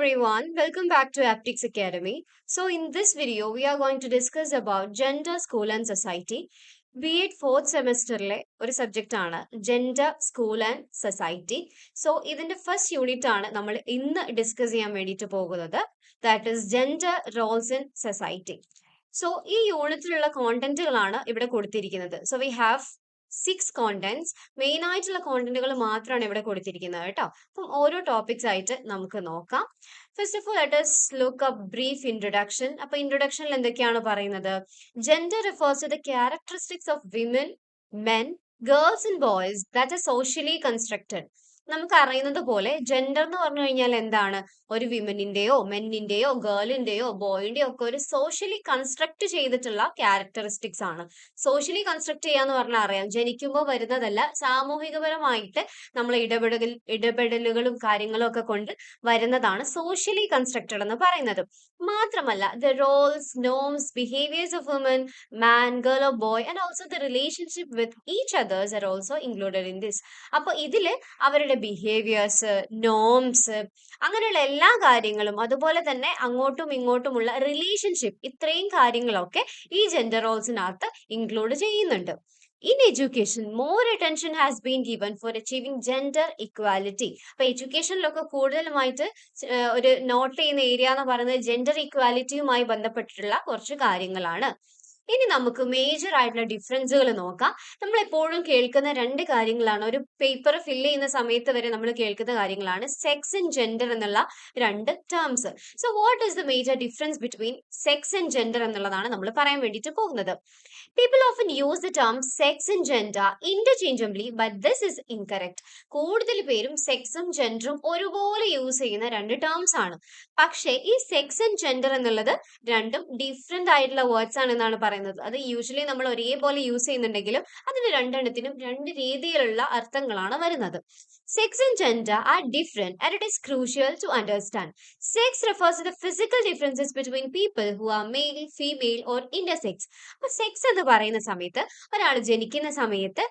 everyone, welcome back to Aptics Academy. So in this video, we are going to discuss about gender, school and society. B Ed fourth സെമസ്റ്ററിലെ ഒരു subject ആണ് gender school and society so ഇതിന്റെ first unit ആണ് നമ്മൾ ഇന്ന് discuss ചെയ്യാൻ വേണ്ടിയിട്ട് പോകുന്നത്. That is gender roles in society so ഈ യൂണിറ്റിലുള്ള കോണ്ടന്റുകളാണ് ഇവിടെ കൊടുത്തിരിക്കുന്നത്. So we have six contents main ആയിട്ടുള്ള കോണ്ടന്റുകൾ മാത്രമാണ് ഇവിടെ കൊടുത്തിരിക്കുന്നത് കേട്ടോ. അപ്പം ഓരോ ടോപ്പിക്സ് ആയിട്ട് നമുക്ക് നോക്കാം. First of all let us look up brief introduction അപ്പൊ ഇൻട്രൊഡക്ഷനിൽ എന്തൊക്കെയാണ് പറയുന്നത്? Gender refers to the characteristics of women men girls and boys that are socially constructed നമുക്ക് അറിയുന്നത് പോലെ ജെൻഡർ എന്ന് പറഞ്ഞു കഴിഞ്ഞാൽ എന്താണ്? ഒരു വിമനിന്റെയോ മെന്നിന്റെയോ ഗേളിന്റെയോ ബോയിന്റെയോ ഒക്കെ ഒരു സോഷ്യലി കൺസ്ട്രക്ട് ചെയ്തിട്ടുള്ള ക്യാരക്ടറിസ്റ്റിക്സ് ആണ്. സോഷ്യലി കൺസ്ട്രക്ട് ചെയ്യാന്ന് പറഞ്ഞാൽ അറിയാം. ജനിക്കുമ്പോൾ വരുന്നതല്ല സാമൂഹികപരമായിട്ട് നമ്മൾ ഇടപെടൽ ഇടപെടലുകളും കാര്യങ്ങളും ഒക്കെ കൊണ്ട് വരുന്നതാണ് സോഷ്യലി കൺസ്ട്രക്റ്റഡ് എന്ന് പറയുന്നത്. മാത്രമല്ല the roles norms behaviours of woman man girl of boy and also the relationship with each others are also included in this അപ്പോൾ ഇതിൽ അവരുടെ ബിഹേവിയേഴ്സ് നോംസ് അങ്ങനെയുള്ള എല്ലാ കാര്യങ്ങളും അതുപോലെ തന്നെ അങ്ങോട്ടും ഇങ്ങോട്ടുമുള്ള റിലേഷൻഷിപ്പ് ഇത്രയും കാര്യങ്ങളൊക്കെ ഈ ജെൻഡർ റോൾസിനകത്ത് ഇൻക്ലൂഡ് ചെയ്യുന്നുണ്ട്. In education more attention has been given for achieving gender equality അപ്പൊ എഡ്യൂക്കേഷനിലൊക്കെ കൂടുതലുമായിട്ട് ഒരു നോട്ട് ചെയ്യുന്ന ഏരിയ എന്ന് പറയുന്നത് ജെൻഡർ ഇക്വാലിറ്റിയുമായി ബന്ധപ്പെട്ടിട്ടുള്ള കുറച്ച് കാര്യങ്ങളാണ്. ഇനി നമുക്ക് മേജർ ആയിട്ടുള്ള ഡിഫറൻസുകൾ നോക്കാം. നമ്മൾ എപ്പോഴും കേൾക്കുന്ന രണ്ട് കാര്യങ്ങളാണ്. ഒരു പേപ്പർ ഫില്ല് ചെയ്യുന്ന സമയത്ത് വരെ നമ്മൾ കേൾക്കുന്ന കാര്യങ്ങളാണ്. സെക്സ് ആൻഡ് ജെൻഡർ എന്നുള്ള രണ്ട് terms so what is the major difference between sex and gender എന്നുള്ളതാണ് നമ്മൾ പറയാൻ വേണ്ടിയിട്ട് പോകുന്നത്. People often use the term sex and gender interchangeably but this is incorrect കൂടുതൽ പേരും സെക്സും ജെൻഡറും ഒരുപോലെ യൂസ് ചെയ്യുന്ന രണ്ട് ടേംസ് ആണ്. പക്ഷേ ഈ സെക്സ് ആൻഡ് ജെൻഡർ എന്നുള്ളത് രണ്ടും ഡിഫറെന്റ് ആയിട്ടുള്ള വേർഡ്സ് ആണ് എന്നാണ് പറയുന്നത്. അത് യൂഷ്വലി നമ്മൾ ഒരേപോലെ യൂസ് ചെയ്യുന്നുണ്ടെങ്കിലും അതിന് രണ്ടെണ്ണത്തിനും രണ്ട് രീതിയിലുള്ള അർത്ഥങ്ങളാണ് വരുന്നത്. Sex and gender are different and it is crucial to understand sex refers the physical differences between people who are male female or intersex അപ്പൊ സെക്സ് എന്ന് പറയുന്ന സമയത്ത് ഒരാൾ ജനിക്കുന്ന സമയത്ത്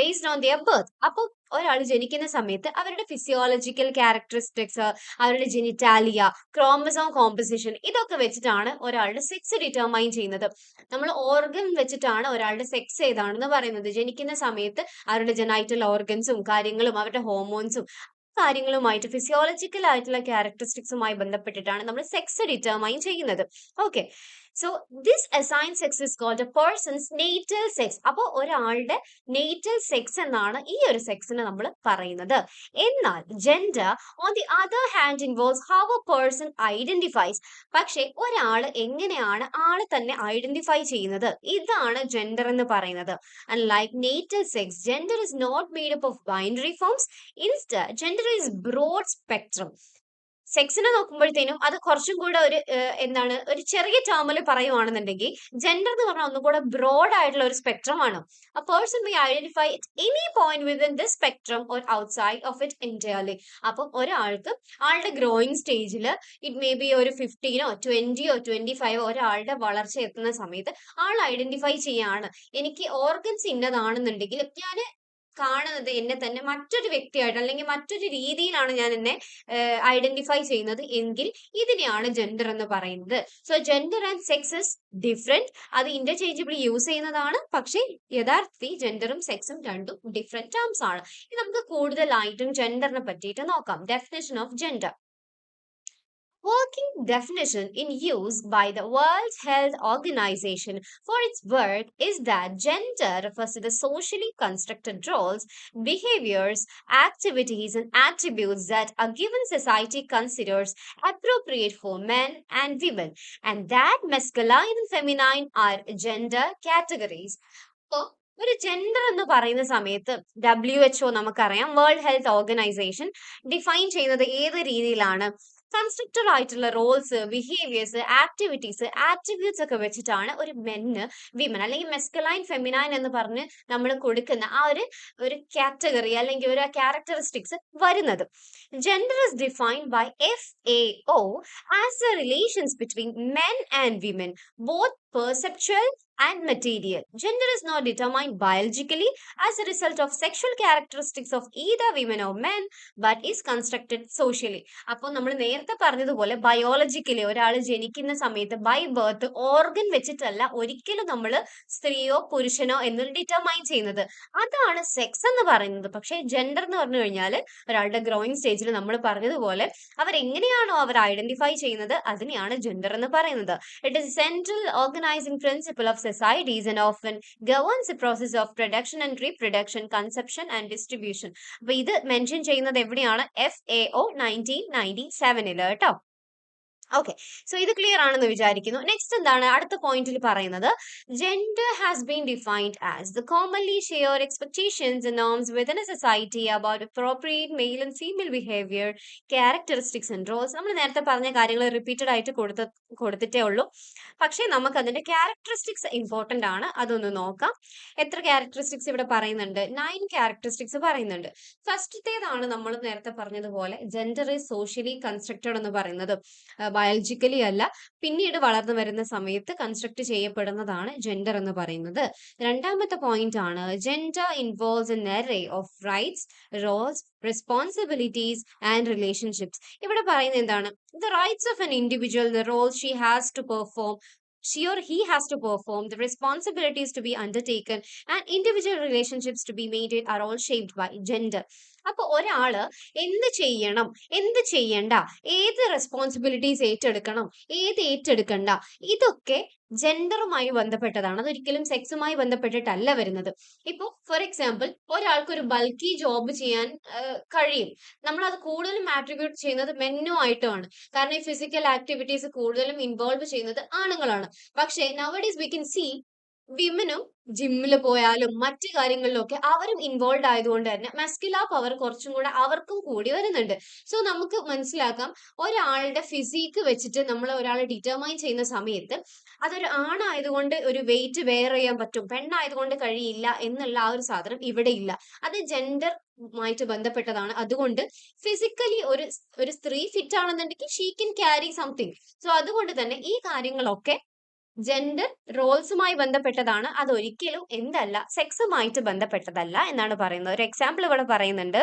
ബേസ്ഡ് ഓൺ ദിയർ ബർത്ത് അപ്പോൾ ഒരാൾ ജനിക്കുന്ന സമയത്ത് അവരുടെ ഫിസിയോളജിക്കൽ ക്യാരക്ടറിസ്റ്റിക്സ് അവരുടെ ജെനിറ്റാലിയ ക്രോമസോം കോമ്പസിഷൻ ഇതൊക്കെ വെച്ചിട്ടാണ് ഒരാളുടെ സെക്സ് ഡിറ്റർമൈൻ ചെയ്യുന്നത്. നമ്മൾ ഓർഗൻ വെച്ചിട്ടാണ് ഒരാളുടെ സെക്സ് ഏതാണെന്ന് പറയുന്നത്. ജനിക്കുന്ന സമയത്ത് അവരുടെ ജെനൈറ്റൽ ഓർഗൻസും കാര്യങ്ങളും അവരുടെ ഹോർമോൺസും കാര്യങ്ങളുമായിട്ട് ഫിസിയോളജിക്കൽ ആയിട്ടുള്ള ക്യാരക്ടറിസ്റ്റിക്സുമായി ബന്ധപ്പെട്ടിട്ടാണ് നമ്മൾ സെക്സ് ഡിറ്റർമൈൻ ചെയ്യുന്നത്. Okay so this assign sex is called a person's natal sex അപ്പോൾ ഒരാളുടെ നേറ്റൽ സെക്സ് എന്നാണ് ഈ ഒരു സെക്സിനെ നമ്മൾ പറയുന്നത്. എന്നാൽ gender on the other hand involves how a person identifies പക്ഷെ ഒരാൾ എങ്ങനെയാണ് ആളെ തന്നെ ഐഡന്റിഫൈ ചെയ്യുന്നത്? ഇതാണ് ജെൻഡർ എന്ന് പറയുന്നത്. And like natal sex gender is not made up of binary forms instead gender is broad spectrum സെക്സിനെ നോക്കുമ്പോഴത്തേനും അത് കുറച്ചും കൂടെ ഒരു എന്താണ് ഒരു ചെറിയ ടേമിൽ പറയുവാണെന്നുണ്ടെങ്കിൽ ജെൻഡർ എന്ന് പറഞ്ഞാൽ ഒന്നും കൂടെ ബ്രോഡ് ആയിട്ടുള്ള ഒരു സ്പെക്ട്രം ആണ്. A person may it any point within the spectrum or outside of it ഇന്ത്യയിൽ അപ്പം ഒരാൾക്ക് ആളുടെ ഗ്രോയിങ് സ്റ്റേജിൽ ഇറ്റ് മേ ബി ഒരു ഫിഫ്റ്റീനോ ട്വന്റിയോ ട്വന്റി ഫൈവോ ഒരാളുടെ വളർച്ച എത്തുന്ന സമയത്ത് ആൾ ഐഡന്റിഫൈ ചെയ്യാണ്. എനിക്ക് ഓർഗൻസ് ഇന്നതാണെന്നുണ്ടെങ്കിൽ ഞാൻ കാണുന്നത് എന്നെ തന്നെ മറ്റൊരു വ്യക്തിയായിട്ട് അല്ലെങ്കിൽ മറ്റൊരു രീതിയിലാണ് ഞാൻ എന്നെ ഐഡന്റിഫൈ ചെയ്യുന്നത് എങ്കിൽ ഇതിനെയാണ് ജെൻഡർ എന്ന് പറയുന്നത്. So gender and sexes different അത് ഇന്റർചേഞ്ചബിളി യൂസ് ചെയ്യുന്നതാണ്. പക്ഷേ യഥാർത്ഥത്തിൽ ജെൻഡറും സെക്സും രണ്ടും ഡിഫറെന്റ് ടേംസ് ആണ്. ഇത് നമുക്ക് കൂടുതലായിട്ടും ജെൻഡറിനെ പറ്റിയിട്ട് നോക്കാം. Definition of gender Working definition in use by the World Health Organization for its work is that gender refers to the socially constructed roles, behaviors, activities, and attributes that a given society considers appropriate for men and women, and that masculine and feminine are gender categories. So, ഒരു gender എന്ന് പറയുന്ന സമയത്ത് W H O നമുക്കറിയാം world health organisation define ചെയ്യുന്നത് ഏത് രീതിയിലാണ് constructed ആയിട്ടുള്ള Rolls behaviours activities attributes ഒക്കെ വെച്ചിട്ടാണ് ഒരു മെന്ന് വിമൻ അല്ലെങ്കിൽ മെസ്കലൈൻ ഫെമിനൈൻ എന്ന് പറഞ്ഞ് നമ്മൾ കൊടുക്കുന്ന ആ ഒരു ഒരു കാറ്റഗറി അല്ലെങ്കിൽ ഒരു ക്യാരക്ടറിസ്റ്റിക്സ് വരുന്നത്. Gender is defined by F A O as a relations between men and women both perceptual, and material. Gender is not determined biologically as a result of sexual characteristics of either women or men, but is constructed socially. അപ്പോൾ നമ്മൾ നേരത്തെ പറഞ്ഞതുപോലെ biologically ഒരാൾ ജനിക്കുന്ന സമയത്ത് by birth organ വെച്ചിട്ടല്ല ഒരിക്കലും നമ്മൾ സ്ത്രീയോ പുരുഷനോ എന്ന് ഡിറ്റർമൈൻ ചെയ്യുന്നത് അതാണ് സെക്സ് എന്ന് പറയുന്നത് പക്ഷേ ജെൻഡർ എന്ന് പറഞ്ഞു കഴിഞ്ഞാൽ ഒരാളുടെ ഗ്രോയിങ് സ്റ്റേജിൽ നമ്മൾ പറഞ്ഞതുപോലെ അവർ എങ്ങനെയാണോ അവർ ഐഡന്റിഫൈ ചെയ്യുന്നത് അതിനെയാണ് ജെൻഡർ എന്ന് പറയുന്നത് it is central organising principle of societies and often governs the process of production and reproduction, conception and distribution. അപ്പൊ ഇത് മെൻഷൻ ചെയ്യുന്നത് എവിടെയാണ് F A O nineteen ninety സെവനിൽ കേട്ടോ ഓക്കെ സോ ഇത് ക്ലിയർ ആണെന്ന് വിചാരിക്കുന്നു. നെക്സ്റ്റ് എന്താണ്? അടുത്ത പോയിന്റിൽ പറയുന്നത് gender has been defined as the commonly shared expectations norms within a society about appropriate male and female behaviour characteristics and roles നമ്മൾ നേരത്തെ പറഞ്ഞ കാര്യങ്ങൾ റിപ്പീറ്റഡ് ആയിട്ട് കൊടുത്ത കൊടുത്തിട്ടേ ഉള്ളൂ. പക്ഷേ നമുക്ക് അതിന്റെ ക്യാരക്ടറിസ്റ്റിക്സ് ഇമ്പോർട്ടന്റ് ആണ്. അതൊന്ന് നോക്കാം. എത്ര ക്യാരക്ടറിസ്റ്റിക്സ് ഇവിടെ പറയുന്നുണ്ട്? നയൻ ക്യാരക്ടറിസ്റ്റിക്സ് പറയുന്നുണ്ട്. ഫസ്റ്റത്തേതാണ് നമ്മൾ നേരത്തെ പറഞ്ഞതുപോലെ ജെൻഡർ ഈസ് സോഷ്യലി കൺസ്ട്രക്റ്റഡ് എന്ന് പറയുന്നത്. ബയോളജിക്കലി അല്ല പിന്നീട് വളർന്നു വരുന്ന സമയത്ത് കൺസ്ട്രക്ട് ചെയ്യപ്പെടുന്നതാണ് ജെൻഡർ എന്ന് പറയുന്നത്. രണ്ടാമത്തെ പോയിന്റ് ആണ് gender involves an array of rights roles responsibilities and relationships ഇവിടെ പറയുന്നത് എന്താണ്? The rights of an individual the role she has to perform she or he has to perform, the responsibilities to be undertaken, and individual relationships to be maintained are all shaped by gender. അപ്പൊ ഒരാൾ എന്ത് ചെയ്യണം? എന്ത് ചെയ്യണ്ട? ഏത് responsibilities ഏറ്റെടുക്കണം? ഏത് ഏറ്റെടുക്കണ്ട? ഇതൊക്കെ ജെൻഡറുമായി ബന്ധപ്പെട്ടതാണ്. അതൊരിക്കലും സെക്സുമായി ബന്ധപ്പെട്ടിട്ടല്ല വരുന്നത്. ഇപ്പോൾ ഫോർ എക്സാമ്പിൾ ഒരാൾക്ക് ഒരു ബൾക്കി ജോബ് ചെയ്യാൻ കഴിയും. നമ്മൾ അത് കൂടുതലും ആട്രിബ്യൂട്ട് ചെയ്യുന്നത് മെന്നു ആയിട്ടുമാണ്. കാരണം ഈ ഫിസിക്കൽ ആക്ടിവിറ്റീസ് കൂടുതലും ഇൻവോൾവ് ചെയ്യുന്നത് ആണുങ്ങളാണ്. പക്ഷേ നവഡീസ് വി കൻ സി വിമനും ജിമ്മിൽ പോയാലും മറ്റു കാര്യങ്ങളിലും ഒക്കെ അവരും ഇൻവോൾവ് ആയതുകൊണ്ട് തന്നെ മസ്കുലാ പവർ കുറച്ചും കൂടെ അവർക്കും കൂടി വരുന്നുണ്ട്. സോ നമുക്ക് മനസ്സിലാക്കാം ഒരാളുടെ ഫിസിക്ക് വെച്ചിട്ട് നമ്മൾ ഒരാളെ ഡിറ്റർമൈൻ ചെയ്യുന്ന സമയത്ത് അതൊരു ആണായതുകൊണ്ട് ഒരു വെയിറ്റ് വെയർ ചെയ്യാൻ പറ്റും പെണ്ണായതുകൊണ്ട് കഴിയില്ല എന്നുള്ള ആ ഒരു സാധനം ഇവിടെ ഇല്ല. അത് ജെൻഡർ മായിട്ട് ബന്ധപ്പെട്ടതാണ്. അതുകൊണ്ട് ഫിസിക്കലി ഒരു ഒരു സ്ത്രീ ഫിറ്റ് ആണെന്നുണ്ടെങ്കിൽ she can carry something so അതുകൊണ്ട് തന്നെ ഈ കാര്യങ്ങളൊക്കെ ജെൻഡർ റോൾസുമായി ബന്ധപ്പെട്ടതാണ് അത് ഒരിക്കലും എന്തല്ല സെക്സുമായിട്ട് ബന്ധപ്പെട്ടതല്ല എന്നാണ് പറയുന്നത്. ഒരു എക്സാമ്പിൾ ഇവിടെ പറയുന്നുണ്ട്.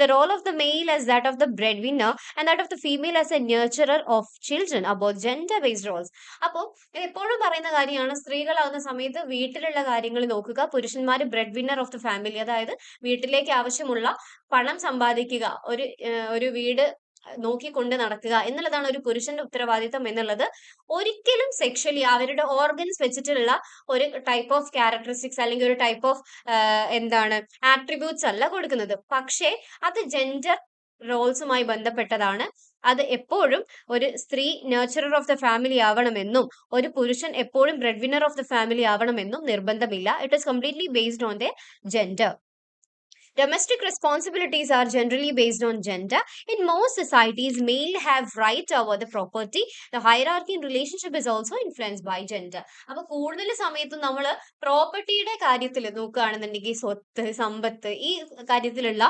The role of the male as that of the breadwinner and that of the female as a nurturer of children about gender based roles അപ്പോൾ എപ്പോഴും പറയുന്ന കാര്യമാണ് സ്ത്രീകളാവുന്ന സമയത്ത് വീട്ടിലുള്ള കാര്യങ്ങൾ നോക്കുക പുരുഷന്മാർ bread winner of the family അതായത് വീട്ടിലേക്ക് ആവശ്യമുള്ള പണം സമ്പാദിക്കുക ഒരു ഒരു വീട് നോക്കിക്കൊണ്ട് നടക്കുക എന്നുള്ളതാണ് ഒരു പുരുഷന്റെ ഉത്തരവാദിത്തം എന്നുള്ളത്. ഒരിക്കലും സെക്ഷലി അവരുടെ ഓർഗൻസ് വെച്ചിട്ടുള്ള ഒരു ടൈപ്പ് ഓഫ് ക്യാരക്ടറിസ്റ്റിക്സ് അല്ലെങ്കിൽ ഒരു ടൈപ്പ് ഓഫ് എന്താണ് ആട്രിബ്യൂട്ട്സ് അല്ല കൊടുക്കുന്നത്. പക്ഷേ അത് ജെൻഡർ റോൾസുമായി ബന്ധപ്പെട്ടതാണ്. അത് എപ്പോഴും ഒരു സ്ത്രീ നേച്ചറർ ഓഫ് ദ ഫാമിലി ആവണമെന്നും ഒരു പുരുഷൻ എപ്പോഴും bread winner of the family ആവണമെന്നും നിർബന്ധമില്ല. It is completely based on the gender Domestic responsibilities are generally based on gender. In most societies, male have right over the property. The hierarchy in relationship is also influenced by gender. അപ്പൊ കൂടുതൽ സമയത്തും നമ്മൾ പ്രോപ്പർട്ടിയുടെ കാര്യത്തിൽ നോക്കുകയാണെന്നുണ്ടെങ്കിൽ സ്വത്ത് സമ്പത്ത് ഈ കാര്യത്തിലുള്ള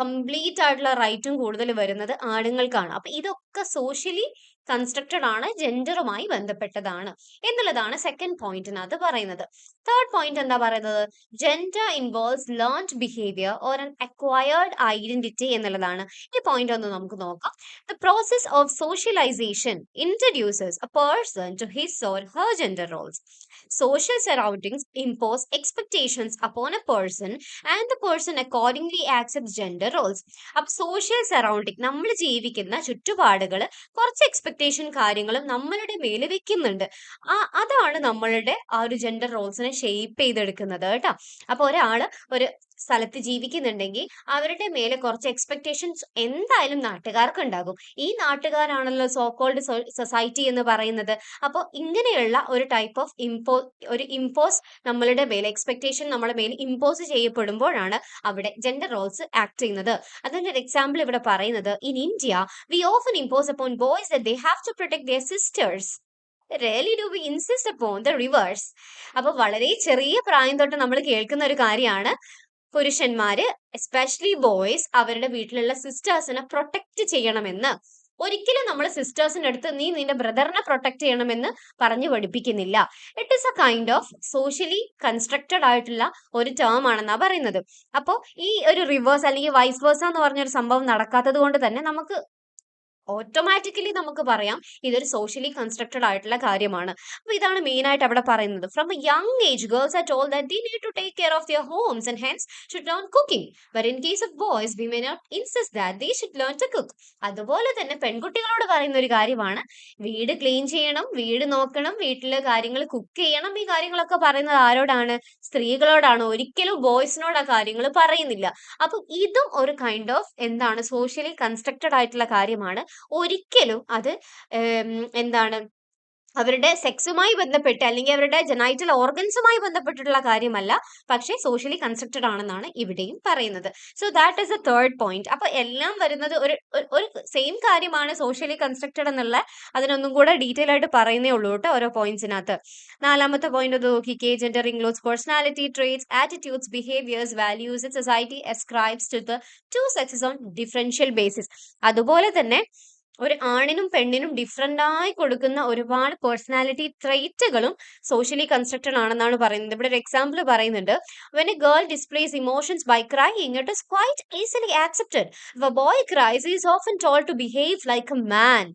complete ആയിട്ടുള്ള റൈറ്റും കൂടുതൽ വരുന്നത് ആണുങ്ങൾക്കാണ് അപ്പൊ ഇതൊക്കെ സോഷ്യലി കൺസ്ട്രക്റ്റഡ് ആണ് ജെൻഡറുമായി ബന്ധപ്പെട്ടതാണ്. എന്നുള്ളതാണ് സെക്കൻഡ് പോയിന്റിനകത്ത് പറയുന്നത്. തേർഡ് പോയിന്റ് എന്താ പറയുന്നത്? Gender involves learned behaviour or an acquired identity എന്നുള്ളതാണ്. ഈ പോയിന്റ് ഒന്ന് നമുക്ക് നോക്കാം. The process of socialisation introduces a person to his or her gender roles social surroundings impose expectations upon a person and the person accordingly accept gender roles അപ്പൊ social surrounding നമ്മൾ ജീവിക്കുന്ന ചുറ്റുപാടുകൾ കുറച്ച് എക്സ്പെക്ടേഷൻ കാര്യങ്ങളും നമ്മളുടെ മേൽ വെക്കുന്നുണ്ട്. ആ അതാണ് നമ്മളുടെ ആ ഒരു ജെൻഡർ റോൾസിനെ ഷെയ്പ്പ് ചെയ്തെടുക്കുന്നത് കേട്ടോ. അപ്പോൾ ഒരാൾ ഒരു സ്ഥലത്ത് ജീവിക്കുന്നുണ്ടെങ്കിൽ അവരുടെ മേലെ കുറച്ച് എക്സ്പെക്ടേഷൻസ് എന്തായാലും നാട്ടുകാർക്ക് ഉണ്ടാകും ഈ നാട്ടുകാരാണല്ലോ സോ കോൾഡ് സൊസൈറ്റി എന്ന് പറയുന്നത്. അപ്പോൾ ഇങ്ങനെയുള്ള ഒരു ടൈപ്പ് ഓഫ് ഇമ്പോ ഒരു ഇമ്പോസ് നമ്മളുടെ മേലെ എക്സ്പെക്ടേഷൻ നമ്മുടെ മേലെ ഇമ്പോസ് ചെയ്യപ്പെടുമ്പോഴാണ് അവിടെ ജെൻഡർ റോൾസ് ആക്ട് ചെയ്യുന്നത്. അതിന്റെ ഒരു എക്സാമ്പിൾ ഇവിടെ പറയുന്നത് in India we often impose upon boys they have to protect their sisters really do we insist upon the reverse അപ്പോൾ വളരെ ചെറിയ പ്രായം തൊട്ട് നമ്മൾ കേൾക്കുന്ന ഒരു കാര്യമാണ് പുരുഷന്മാര് എസ്പെഷ്യലി ബോയ്സ് അവരുടെ വീട്ടിലുള്ള സിസ്റ്റേഴ്സിനെ പ്രൊട്ടക്ട് ചെയ്യണമെന്ന്. ഒരിക്കലും നമ്മൾ സിസ്റ്റേഴ്സിന്റെ അടുത്ത് നീ നിന്റെ ബ്രദറിനെ പ്രൊട്ടക്ട് ചെയ്യണമെന്ന് പറഞ്ഞു പഠിപ്പിക്കുന്നില്ല. It is a kind of socially constructed ആയിട്ടുള്ള ഒരു ടേം ആണെന്നാണ് പറയുന്നത്. അപ്പോൾ ഈ ഒരു റിവേഴ്സ് അല്ലെങ്കിൽ വൈസ് വേഴ്സ എന്ന് പറഞ്ഞൊരു സംഭവം നടക്കാത്തത് കൊണ്ട് തന്നെ നമുക്ക് ഓട്ടോമാറ്റിക്കലി നമുക്ക് പറയാം ഇതൊരു സോഷ്യലി കൺസ്ട്രക്റ്റഡ് ആയിട്ടുള്ള കാര്യമാണ്. അപ്പൊ ഇതാണ് മെയിൻ ആയിട്ട് അവിടെ പറയുന്നത്. From a young age girls are told that they need to take care of their homes and hence should learn cooking but in case of boys we may not insist that they should learn to cook അതുപോലെ തന്നെ പെൺകുട്ടികളോട് പറയുന്ന ഒരു കാര്യമാണ്. വീട് clean ചെയ്യണം വീട് നോക്കണം വീട്ടിലെ കാര്യങ്ങൾ കുക്ക് ചെയ്യണം ഈ കാര്യങ്ങളൊക്കെ പറയുന്നത് ആരോടാണ്? സ്ത്രീകളോടാണ്. ഒരിക്കലും ബോയ്സിനോട് ആ കാര്യങ്ങൾ പറയുന്നില്ല. അപ്പം ഇതും ഒരു കൈൻഡ് ഓഫ് എന്താണ്? സോഷ്യലി കൺസ്ട്രക്റ്റഡ് ആയിട്ടുള്ള കാര്യമാണ്. ഒരിക്കലും അത് എന്താണ് അവരുടെ സെക്സുമായി ബന്ധപ്പെട്ട് അല്ലെങ്കിൽ അവരുടെ ജനൈറ്റൽ ഓർഗൻസുമായി ബന്ധപ്പെട്ടിട്ടുള്ള കാര്യമല്ല. പക്ഷേ സോഷ്യലി കൺസ്ട്രക്റ്റഡ് ആണെന്നാണ് ഇവിടെയും പറയുന്നത്. So that is a third point അപ്പൊ എല്ലാം വരുന്നത് ഒരു ഒരു- സെയിം കാര്യമാണ് സോഷ്യലി കൺസ്ട്രക്റ്റഡ് എന്നുള്ള. അതിനൊന്നും കൂടെ ഡീറ്റെയിൽ ആയിട്ട് പറയുന്നേ ഉള്ളൂ കേട്ടോ ഓരോ പോയിന്റ്സിനകത്ത് നാലാമത്തെ പോയിന്റ് ഒന്ന് നോക്കിക്കേ. Gender includes personality traits attitudes behaviours values society ascribes to the two sexes on differential basis അതുപോലെ തന്നെ ഒരു ആണിനും പെണ്ണിനും ഡിഫറെന്റ് ആയി കൊടുക്കുന്ന ഒരുപാട് പേഴ്സണാലിറ്റി ട്രേറ്റുകളും സോഷ്യലി കൺസ്ട്രക്റ്റഡ് ആണെന്നാണ് പറയുന്നത്. ഇവിടെ ഒരു എക്സാമ്പിൾ പറയുന്നുണ്ട്. When a girl displays emotions by crying it is quite easily accepted boy cries is often told to behave like a man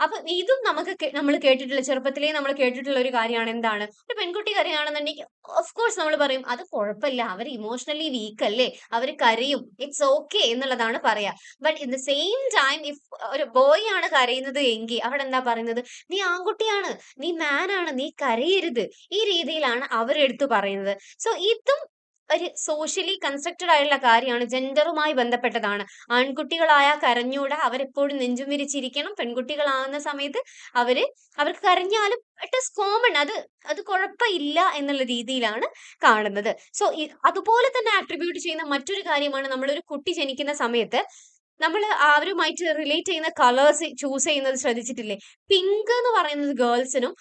അപ്പൊ ഇതും നമുക്ക് നമ്മൾ കേട്ടിട്ടുള്ള ചെറുപ്പത്തിലേ നമ്മൾ കേട്ടിട്ടുള്ള ഒരു കാര്യമാണ് എന്താണ്? ഒരു പെൺകുട്ടി കരയാണെന്നുണ്ടെങ്കിൽ ഓഫ് കോഴ്സ് നമ്മൾ പറയും അത് കുഴപ്പമില്ല. അവർ ഇമോഷണലി വീക്ക് അല്ലേ? അവർ കരയും. ഇറ്റ്സ് ഓക്കെ എന്നുള്ളതാണ് പറയാ. But in the same time if ഒരു ബോയ് ആണ് കരയുന്നത് എങ്കിൽ അവിടെ എന്താ പറയുന്നത്? നീ ആൺകുട്ടിയാണ്. നീ മാൻ ആണ്. നീ കരയരുത്. ഈ രീതിയിലാണ് അവരെടുത്ത് പറയുന്നത്. സോ ഇതും ഒരു സോഷ്യലി കൺസ്ട്രക്റ്റഡ് ആയിട്ടുള്ള കാര്യമാണ്. ജെൻഡറുമായി ബന്ധപ്പെട്ടതാണ്. ആൺകുട്ടികളായ കരഞ്ഞൂടാ. അവരെപ്പോഴും നെഞ്ചും വിരിച്ചിരിക്കണം. പെൺകുട്ടികളാകുന്ന സമയത്ത് അവർ അവർക്ക് കരഞ്ഞാലും ഇറ്റ് ഇസ് കോമൺ അത് അത് കുഴപ്പമില്ല എന്നുള്ള രീതിയിലാണ് കാണുന്നത്. സോ അതുപോലെ തന്നെ ആട്രിബ്യൂട്ട് ചെയ്യുന്ന മറ്റൊരു കാര്യമാണ് നമ്മളൊരു കുട്ടി ജനിക്കുന്ന സമയത്ത് നമ്മൾ അവരുമായിട്ട് റിലേറ്റ് ചെയ്യുന്ന കളേഴ്സ് ചൂസ് ചെയ്യുന്നത് ശ്രദ്ധിച്ചിട്ടില്ലേ? പിങ്ക് എന്ന് പറയുന്നത് ഗേൾസിനും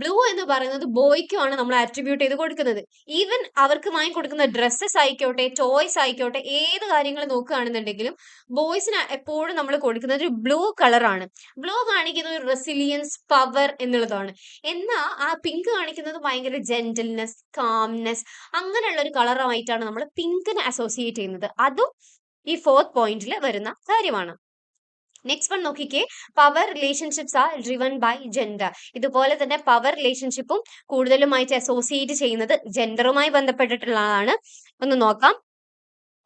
ബ്ലൂ എന്ന് പറയുന്നത് ബോയ്ക്കുമാണ് നമ്മൾ ആട്രിബ്യൂട്ട് ചെയ്ത് കൊടുക്കുന്നത്. ഈവൻ അവർക്ക് വാങ്ങി കൊടുക്കുന്ന ഡ്രസ്സസ് ആയിക്കോട്ടെ ടോയ്സ് ആയിക്കോട്ടെ ഏത് കാര്യങ്ങൾ നോക്കുകയാണെന്നുണ്ടെങ്കിലും ബോയ്സിന് എപ്പോഴും നമ്മൾ കൊടുക്കുന്നത് ഒരു ബ്ലൂ കളറാണ് ബ്ലൂ കാണിക്കുന്നത് ഒരു റെസിലിയൻസ് പവർ എന്നുള്ളതാണ്. എന്നാൽ ആ പിങ്ക് കാണിക്കുന്നത് ഭയങ്കര ജെന്റിൽനെസ് കാംനെസ് അങ്ങനെയുള്ള ഒരു കളറുമായിട്ടാണ് നമ്മൾ പിങ്കിനെ അസോസിയേറ്റ് ചെയ്യുന്നത്. അതും ഈ ഫോർത്ത് പോയിന്റിൽ വരുന്ന കാര്യമാണ്. നെക്സ്റ്റ് വൺ നോക്കിക്കേ. Power relationships are driven by gender ഇതുപോലെ തന്നെ പവർ റിലേഷൻഷിപ്പും കൂടുതലുമായിട്ട് അസോസിയേറ്റ് ചെയ്യുന്നത് ജെൻഡറുമായി ബന്ധപ്പെട്ടിട്ടുള്ളതാണ്. ഒന്ന് നോക്കാം.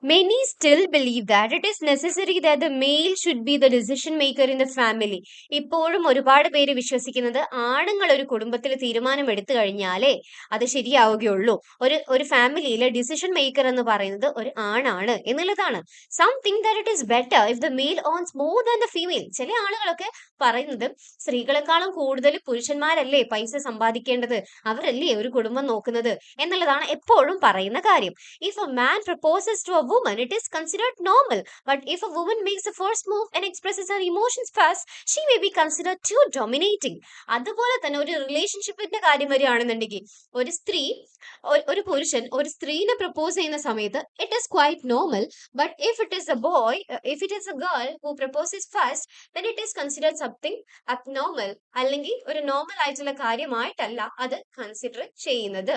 Many still believe that it is necessary that the male should be the decision maker in the family. ഇപ്പോഴും ഒരുപാട് പേര് വിശ്വസിക്കുന്നത് ആണുങ്ങൾ ഒരു കുടുംബത്തിൽ തീരുമാനം എടുത്തു കഴിഞ്ഞാലേ അത് ശരിയാവുകയുള്ളൂ. ഒരു ഒരു ഫാമിലിയിലെ ഡിസിഷൻ മേക്കർ എന്ന് പറയുന്നത് ഒരു ആണാണ് എന്നുള്ളതാണ്. Some think that it is better if the male owns more than the female ചില ആളുകളൊക്കെ പറയുന്നത് സ്ത്രീകളെക്കാളും കൂടുതൽ പുരുഷന്മാരല്ലേ പൈസ സമ്പാദിക്കേണ്ടത്? അവരല്ലേ ഒരു കുടുംബം നോക്കുന്നത്? എന്നുള്ളതാണ് എപ്പോഴും പറയുന്ന കാര്യം. If a man proposes to a woman, it is considered normal. But if a woman makes the first move and expresses her emotions first, she may be considered too dominating. അതുപോലെ തന്നെ ഒരു റിലേഷൻഷിപ്പിന്റെ കാര്യം വരികയാണെന്നുണ്ടെങ്കിൽ ഒരു സ്ത്രീ ഒരു പുരുഷൻ ഒരു സ്ത്രീനെ പ്രപ്പോസ് ചെയ്യുന്ന സമയത്ത് it is quite normal but if it is a boy if it is a girl who proposes first then it is considered something abnormal അല്ലെങ്കിൽ ഒരു നോർമൽ ആയിട്ടുള്ള കാര്യമായിട്ടല്ല അത് കൺസിഡർ ചെയ്യുന്നത്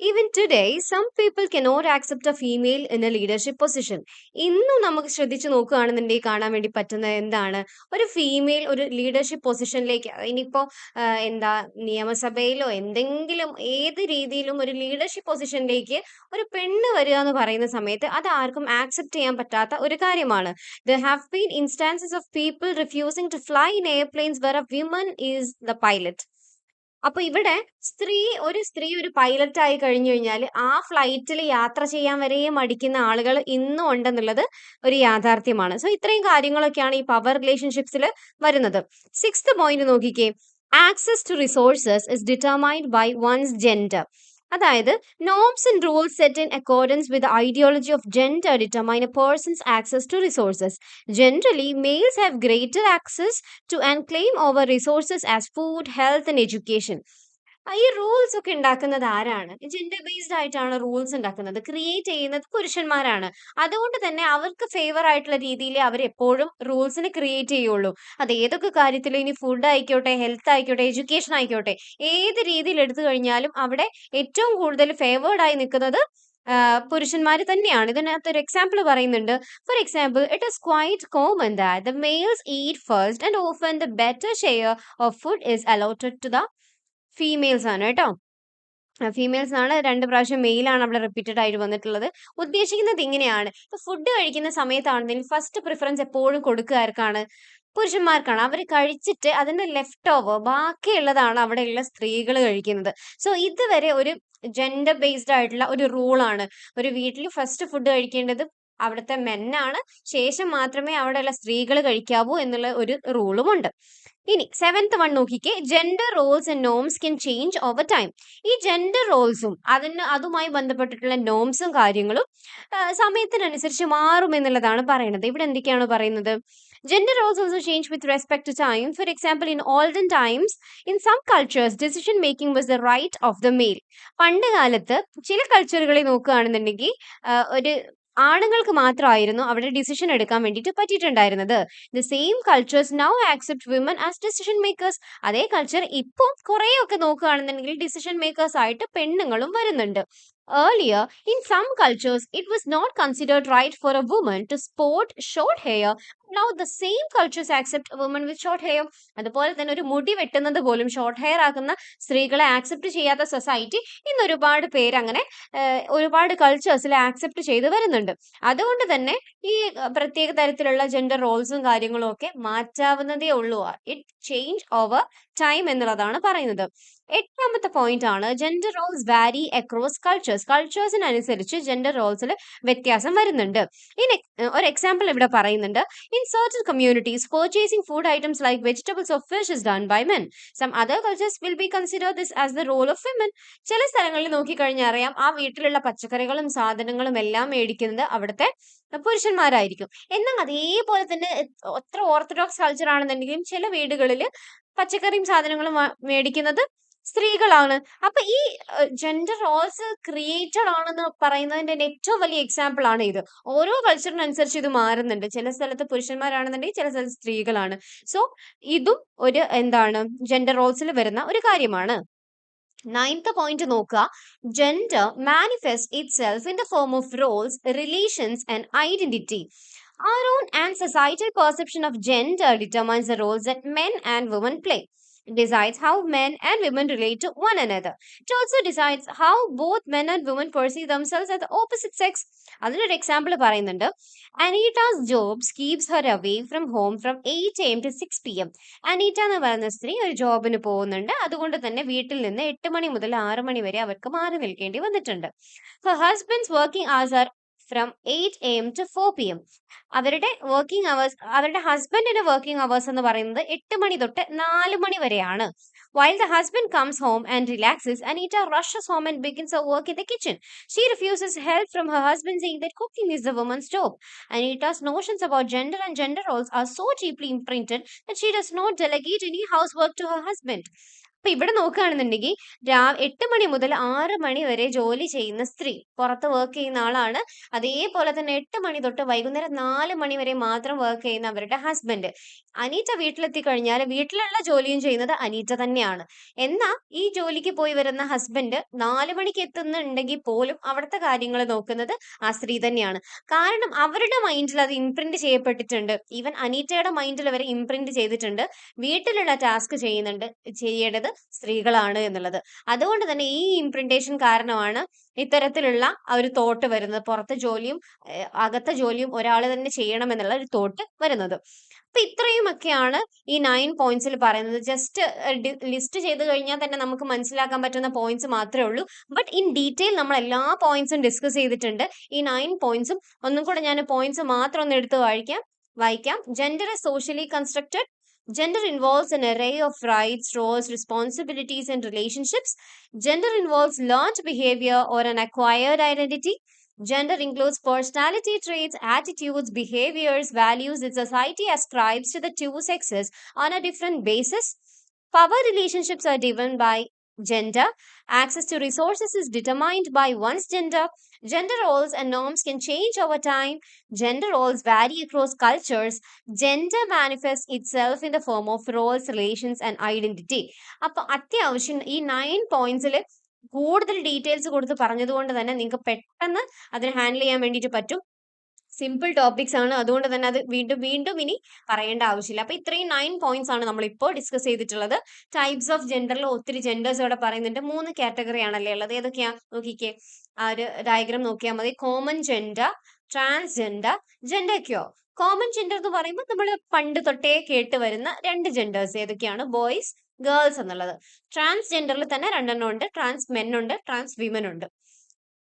even today some people cannot accept a female in a leadership position ഇന്നും നമുക്ക് ശ്രദ്ധിച്ചു നോക്കുകയാണെന്നുണ്ടെങ്കിൽ കാണാൻ വേണ്ടി പറ്റുന്നത് എന്താണ്? ഒരു ഫീമെയിൽ ഒരു ലീഡർഷിപ്പ് പൊസിഷനിലേക്ക് ഇനിയിപ്പോ ആഹ് എന്താ നിയമസഭയിലോ എന്തെങ്കിലും ഏത് രീതിയിലും ഒരു ലീഡർഷിപ്പ് പൊസിഷനിലേക്ക് ഒരു പെണ്ണ് വരിക എന്ന് പറയുന്ന സമയത്ത് അത് ആർക്കും ആക്സെപ്റ്റ് ചെയ്യാൻ പറ്റാത്ത ഒരു കാര്യമാണ്. There have been instances of people refusing to fly in airplanes where a women is the pilot അപ്പൊ ഇവിടെ സ്ത്രീ ഒരു സ്ത്രീ ഒരു പൈലറ്റ് ആയി കഴിഞ്ഞു കഴിഞ്ഞാൽ ആ ഫ്ലൈറ്റിൽ യാത്ര ചെയ്യാൻ വരെ മടിക്കുന്ന ആളുകൾ ഇന്നും ഉണ്ടെന്നുള്ളത് ഒരു യാഥാർത്ഥ്യമാണ്. സോ ഇത്രയും കാര്യങ്ങളൊക്കെയാണ് ഈ പവർ റിലേഷൻഷിപ്സിൽ വരുന്നത്. സിക്സ്ത് പോയിന്റ് നോക്കിക്കേ. Access to resources is determined by one's gender അതായത് norms and rules set in accordance with ideology of gender determine a person's access to resources generally males have greater access to and claim over resources as food, health, and education. ഈ rules ഒക്കെ ഉണ്ടാക്കുന്നത് ആരാണ്? Gender based ആയിട്ടാണ് rules ഉണ്ടാക്കുന്നത്. Create ചെയ്യുന്നത് പുരുഷന്മാരാണ്. അതുകൊണ്ട് തന്നെ അവർക്ക് ഫേവർ ആയിട്ടുള്ള രീതിയിൽ അവർ എപ്പോഴും റൂൾസിനെ ക്രിയേറ്റ് ചെയ്യുള്ളൂ. അത് ഏതൊക്കെ കാര്യത്തിലും ഇനി ഫുഡ് ആയിക്കോട്ടെ, ഹെൽത്ത് ആയിക്കോട്ടെ, എഡ്യൂക്കേഷൻ ആയിക്കോട്ടെ, ഏത് രീതിയിൽ എടുത്തു കഴിഞ്ഞാലും അവിടെ ഏറ്റവും കൂടുതൽ ഫേവേർഡ് ആയി നിൽക്കുന്നത് പുരുഷന്മാർ തന്നെയാണ്. ഇതിനകത്ത് ഒരു എക്സാമ്പിൾ പറയുന്നുണ്ട്. For example, it is quite common that the males eat first and often the better share of food is allotted to the females ആണ് കേട്ടോ. ഫീമെയിൽസ് ആണ് രണ്ട് പ്രാവശ്യം മെയിലാണ് അവിടെ റിപ്പീറ്റഡ് ആയിട്ട് വന്നിട്ടുള്ളത്. ഉദ്ദേശിക്കുന്നത് ഇങ്ങനെയാണ്. ഇപ്പൊ ഫുഡ് കഴിക്കുന്ന സമയത്താണെന്നുണ്ടെങ്കിൽ ഫസ്റ്റ് പ്രിഫറൻസ് എപ്പോഴും കൊടുക്കുക ആർക്കാണ്? പുരുഷന്മാർക്കാണ്. അവർ കഴിച്ചിട്ട് അതിന്റെ ലെഫ്റ്റ് ഓവർ ബാക്കിയുള്ളതാണ് അവിടെയുള്ള സ്ത്രീകൾ കഴിക്കുന്നത്. സോ ഇതുവരെ ഒരു ജെൻഡർ ബേസ്ഡ് ആയിട്ടുള്ള ഒരു റൂളാണ്. ഒരു വീട്ടിൽ ഫസ്റ്റ് ഫുഡ് കഴിക്കേണ്ടത് അവിടുത്തെ മെന്നാണ്. ശേഷം മാത്രമേ അവിടെയുള്ള സ്ത്രീകൾ കഴിക്കാവൂ എന്നുള്ള ഒരു റൂളുമുണ്ട്. ഇനി സെവൻത്ത് വൺ നോക്കിക്കേ. Gender roles and norms can change over time. ഈ ജെൻഡർ റോൾസും അതിന് അതുമായി ബന്ധപ്പെട്ടിട്ടുള്ള നോംസും കാര്യങ്ങളും സമയത്തിനനുസരിച്ച് മാറും എന്നുള്ളതാണ് പറയുന്നത് ഇവിടെ എന്തൊക്കെയാണ് പറയുന്നത്? Gender roles also change with respect to time. For example, in olden times, in some cultures, decision making was the right of the male. പണ്ട് കാലത്ത് ചില കൾച്ചറുകളെ നോക്കുകയാണെന്നുണ്ടെങ്കിൽ ഒരു ആണുങ്ങൾക്ക് മാത്രമായിരുന്നു അവിടെ ഡിസിഷൻ എടുക്കാൻ വേണ്ടിയിട്ട് പറ്റിയിട്ടുണ്ടായിരുന്നത്. The same cultures now accept women as decision makers. അതേ കൾച്ചർ ഇപ്പോൾ കുറേയൊക്കെ നോക്കുകയാണെന്നുണ്ടെങ്കിൽ ഡിസിഷൻ മേക്കേഴ്സ് ആയിട്ട് പെണ്ണുങ്ങളും വരുന്നുണ്ട്. Earlier, in some cultures, it was not considered right for a woman to sport short hair. Now the same cultures accept woman with short hair. അതുപോലെ തന്നെ ഒരു മുടി വെട്ടുന്നത് പോലും ഷോർട്ട് ഹെയർ ആക്കുന്ന സ്ത്രീകളെ ആക്സെപ്റ്റ് ചെയ്യാത്ത സൊസൈറ്റി ഇന്ന് ഒരുപാട് പേര് അങ്ങനെ ഒരുപാട് കൾച്ചേഴ്സിൽ ആക്സെപ്റ്റ് ചെയ്ത് വരുന്നുണ്ട്. അതുകൊണ്ട് തന്നെ ഈ പ്രത്യേക തരത്തിലുള്ള ജെൻഡർ റോൾസും കാര്യങ്ങളും ഒക്കെ മാറ്റാവുന്നതേ ഉള്ളൂ. ഇറ്റ് ചേഞ്ച് ഓവർ ടൈം എന്നുള്ളതാണ് പറയുന്നത്. എട്ടാമത്തെ പോയിന്റ് ആണ് gender roles vary across cultures. കൾച്ചേഴ്സിനനുസരിച്ച് gender റോൾസിൽ വ്യത്യാസം വരുന്നുണ്ട്. ഇനി ഒരു എക്സാമ്പിൾ ഇവിടെ പറയുന്നുണ്ട്. In certain communities, purchasing food items like vegetables or fish is done by men. Some other cultures will be considered this as the role of women. ചില സ്ഥലങ്ങളിൽ നോക്കിക്കഴിഞ്ഞാൽ അറിയാം ആ വീട്ടിലുള്ള പച്ചക്കറികളും സാധനങ്ങളും എല്ലാം മേടിക്കുന്നത് അവിടുത്തെ പുരുഷന്മാരായിരിക്കും. എന്നാൽ അതേപോലെ തന്നെ അത്ര ഓർത്തഡോക്സ് കൾച്ചർ ആണെന്നുണ്ടെങ്കിലും ചില വീടുകളിൽ പച്ചക്കറിയും സാധനങ്ങളും മേടിക്കുന്നത് സ്ത്രീകളാണ്. അപ്പൊ ഈ ജെൻഡർ റോൾസ് ക്രിയേറ്റഡ് ആണെന്ന് പറയുന്നതിന്റെ ഏറ്റവും വലിയ എക്സാമ്പിൾ ആണ് ഇത്. ഓരോ കൾച്ചറിനനുസരിച്ച് ഇത് മാറുന്നുണ്ട്. ചില സ്ഥലത്ത് പുരുഷന്മാരാണെന്നുണ്ടെങ്കിൽ ചില സ്ഥലത്ത് സ്ത്രീകളാണ്. സോ ഇതും ഒരു എന്താണ് ജെൻഡർ റോൾസിൽ വരുന്ന ഒരു കാര്യമാണ്. നയൻത്ത് പോയിന്റ് നോക്കുക. Gender manifest itself in the form of roles, relations and identity. Our own and societal perception of gender determines the roles that men and women play. Decides how men and women relate to one another. It also decides how both men and women perceive themselves as the opposite sex. അതിനൊരു example പറയുന്നുണ്ട്. Anita's jobs keeps her away from home from 8 am to 6 pm. Anita എന്ന് പറയുന്ന സ്ത്രീ ഒരു ജോബിന് പോകുന്നുണ്ട്. അതുകൊണ്ട് തന്നെ വീട്ടിൽ നിന്ന് 8 മണി മുതൽ 6 മണി വരെ അവർക്ക് മാറി നിൽക്കേണ്ടി വന്നിട്ടുണ്ട്. Her husband's working hours are from 8 am to 4 pm. അവരുടെ വർക്കിംഗ് അവേഴ്സ് അവരുടെ ഹസ്ബൻഡിന്റെ വർക്കിംഗ് അവേഴ്സ് എന്ന് പറയുന്നത് 8 മണി തൊട്ട് 4 മണി വരെയാണ്. While the husband comes home and relaxes, Anita rushes home and begins her work in the kitchen. She refuses help from her husband, saying that cooking is the woman's job. Anita's notions about gender and gender roles are so deeply imprinted that she does not delegate any housework to her husband. അപ്പൊ ഇവിടെ നോക്കുകയാണെന്നുണ്ടെങ്കിൽ രാ എട്ട് മണി മുതൽ ആറ് മണി വരെ ജോലി ചെയ്യുന്ന സ്ത്രീ പുറത്ത് വർക്ക് ചെയ്യുന്ന ആളാണ്. അതേപോലെ തന്നെ എട്ട് മണി തൊട്ട് വൈകുന്നേരം നാല് മണി വരെ മാത്രം വർക്ക് ചെയ്യുന്ന അവരുടെ ഹസ്ബൻഡ്. അനീറ്റ വീട്ടിലെത്തി കഴിഞ്ഞാൽ വീട്ടിലുള്ള ജോലിയും ചെയ്യുന്നത് അനീറ്റ തന്നെയാണ്. എന്നാൽ ഈ ജോലിക്ക് പോയി വരുന്ന ഹസ്ബൻഡ് നാല് മണിക്ക് എത്തുന്നുണ്ടെങ്കിൽ പോലും അവിടുത്തെ കാര്യങ്ങൾ നോക്കുന്നത് ആ സ്ത്രീ തന്നെയാണ്. കാരണം അവരുടെ മൈൻഡിൽ അത് ഇംപ്രിന്റ് ചെയ്യപ്പെട്ടിട്ടുണ്ട്. ഈവൻ അനീറ്റയുടെ മൈൻഡിൽ വരെ ഇംപ്രിന്റ് ചെയ്തിട്ടുണ്ട്. വീട്ടിലുള്ള ടാസ്ക് ചെയ്യുന്നുണ്ട് ചെയ്യേണ്ടത് സ്ത്രീകളാണ് എന്നുള്ളത്. അതുകൊണ്ട് തന്നെ ഈ ഇംപ്രിന്റേഷൻ കാരണമാണ് ഇത്തരത്തിലുള്ള ഒരു തോട്ട് വരുന്നത്. പുറത്തെ ജോലിയും അകത്തെ ജോലിയും ഒരാൾ തന്നെ ചെയ്യണം എന്നുള്ള ഒരു തോട്ട് വരുന്നത്. അപ്പൊ ഇത്രയുമൊക്കെയാണ് ഈ നയൻ പോയിന്റ്സിൽ പറയുന്നത്. ജസ്റ്റ് ലിസ്റ്റ് ചെയ്ത് കഴിഞ്ഞാൽ തന്നെ നമുക്ക് മനസ്സിലാക്കാൻ പറ്റുന്ന പോയിന്റ്സ് മാത്രമേ ഉള്ളൂ. ബട്ട് ഇൻ ഡീറ്റെയിൽ നമ്മൾ എല്ലാ പോയിന്റ്സും ഡിസ്കസ് ചെയ്തിട്ടുണ്ട്. ഈ നയൻ പോയിന്റ്സും ഒന്നും കൂടെ ഞാൻ പോയിന്റ്സ് മാത്രം ഒന്ന് എടുത്ത് വായിക്കാം വായിക്കാം. Gender socially constructed. Gender involves an array of rights, roles, responsibilities, and relationships. Gender involves learned behavior or an acquired identity. Gender includes personality traits, attitudes, behaviors, values that society ascribes to the two sexes on a different basis. Power relationships are driven by gender. Access to resources is determined by one's gender. Gender roles and norms can change over time. Gender roles vary across cultures. Gender manifests itself in the form of roles, relations and identity. അപ്പൊ അത്യാവശ്യം ഈ nine പോയിന്റ്സിൽ കൂടുതൽ details കൊടുത്ത് പറഞ്ഞതുകൊണ്ട് തന്നെ നിങ്ങൾക്ക് പെട്ടെന്ന് അതിനെ ഹാൻഡിൽ ചെയ്യാൻ വേണ്ടിയിട്ട് പറ്റും സിമ്പിൾ ടോപ്പിക്സ് ആണ്. അതുകൊണ്ട് തന്നെ അത് വീണ്ടും വീണ്ടും ഇനി പറയേണ്ട ആവശ്യമില്ല. അപ്പൊ ഇത്രയും നയൻ പോയിന്റ്സ് ആണ് നമ്മൾ ഇപ്പോൾ ഡിസ്കസ് ചെയ്തിട്ടുള്ളത് ടൈപ്സ് ഓഫ് ജെൻഡറിൽ ഒത്തിരി ജെൻഡേഴ്സ് ഇവിടെ പറയുന്നുണ്ട്. മൂന്ന് കാറ്റഗറി ആണല്ലേ ഉള്ളത്. ഏതൊക്കെയാ? നോക്കിക്കേ. ആ ഒരു ഡയഗ്രാം നോക്കിയാൽ മതി. കോമൺ ജെൻഡർ ട്രാൻസ്ജെൻഡർ ജെൻഡർ ക്യോ കോമൺ ജെൻഡർ എന്ന് പറയുമ്പോൾ നമ്മൾ പണ്ട് തൊട്ടേ കേട്ട് വരുന്ന രണ്ട് ജെൻഡേഴ്സ് ഏതൊക്കെയാണ്? ബോയ്സ് ഗേൾസ് എന്നുള്ളത്. ട്രാൻസ്ജെൻഡറിൽ തന്നെ രണ്ടെണ്ണം ഉണ്ട്. ട്രാൻസ് മെൻ ഉണ്ട്. ട്രാൻസ് വിമൻ ഉണ്ട്.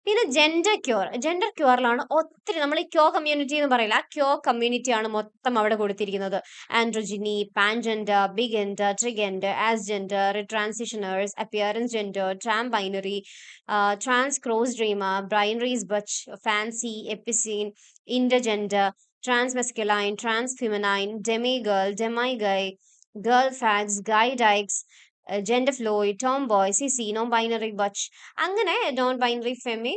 പിന്നെ ജെൻഡർ ക്യൂർ ജെൻഡർ ക്യൂറിലാണ് ഒത്തിരി നമ്മൾ ഈ ക്യോ കമ്മ്യൂണിറ്റി എന്ന് പറയില്ല ആ ക്യോ കമ്മ്യൂണിറ്റി ആണ് മൊത്തം അവിടെ കൊടുത്തിരിക്കുന്നത്. Androgyny pangender bigender trigender as gender transitioners appearance gender trans binary trans cross dreamer binaries butch fancy epicene gender trans masculine trans feminine demigirl demiguy girlfags guydykes genderfluid tomboy sissy non binary butch അങ്ങനെ non binary femme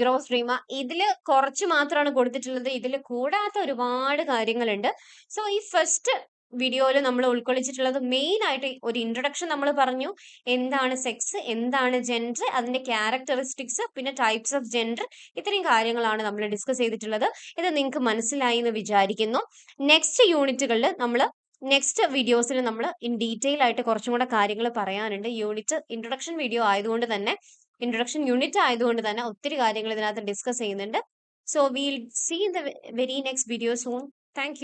gross റീമ ഇതിൽ കുറച്ച് മാത്രമാണ് കൊടുത്തിട്ടുള്ളത്. ഇതിൽ കൂടാത്ത ഒരുപാട് കാര്യങ്ങളുണ്ട്. So ഈ ഫസ്റ്റ് വീഡിയോയിൽ നമ്മൾ ഉൾക്കൊള്ളിച്ചിട്ടുള്ളത് മെയിൻ ആയിട്ട് ഒരു ഇൻട്രൊഡക്ഷൻ നമ്മൾ പറഞ്ഞു. എന്താണ് സെക്സ് എന്താണ് ജെൻഡർ അതിന്റെ ക്യാരക്ടറിസ്റ്റിക്സ് പിന്നെ ടൈപ്സ് ഓഫ് ജെൻഡർ ഇത്രയും കാര്യങ്ങളാണ് നമ്മൾ ഡിസ്കസ് ചെയ്തിട്ടുള്ളത്. ഇത് നിങ്ങൾക്ക് മനസ്സിലായി എന്ന് വിചാരിക്കുന്നു. നെക്സ്റ്റ് യൂണിറ്റുകളിൽ നമ്മൾ നെക്സ്റ്റ് വീഡിയോസിൽ നമ്മൾ ഇൻ ഡീറ്റെയിൽ ആയിട്ട് കുറച്ചും കൂടെ കാര്യങ്ങൾ പറയാനുണ്ട്. യൂണിറ്റ് ഇൻട്രൊഡക്ഷൻ വീഡിയോ ആയതുകൊണ്ട് തന്നെ ഇൻട്രൊഡക്ഷൻ യൂണിറ്റ് ആയതുകൊണ്ട് തന്നെ ഒത്തിരി കാര്യങ്ങൾ ഇതിനകത്ത് ഡിസ്കസ് ചെയ്യുന്നുണ്ട്. So will see in the very next video soon thank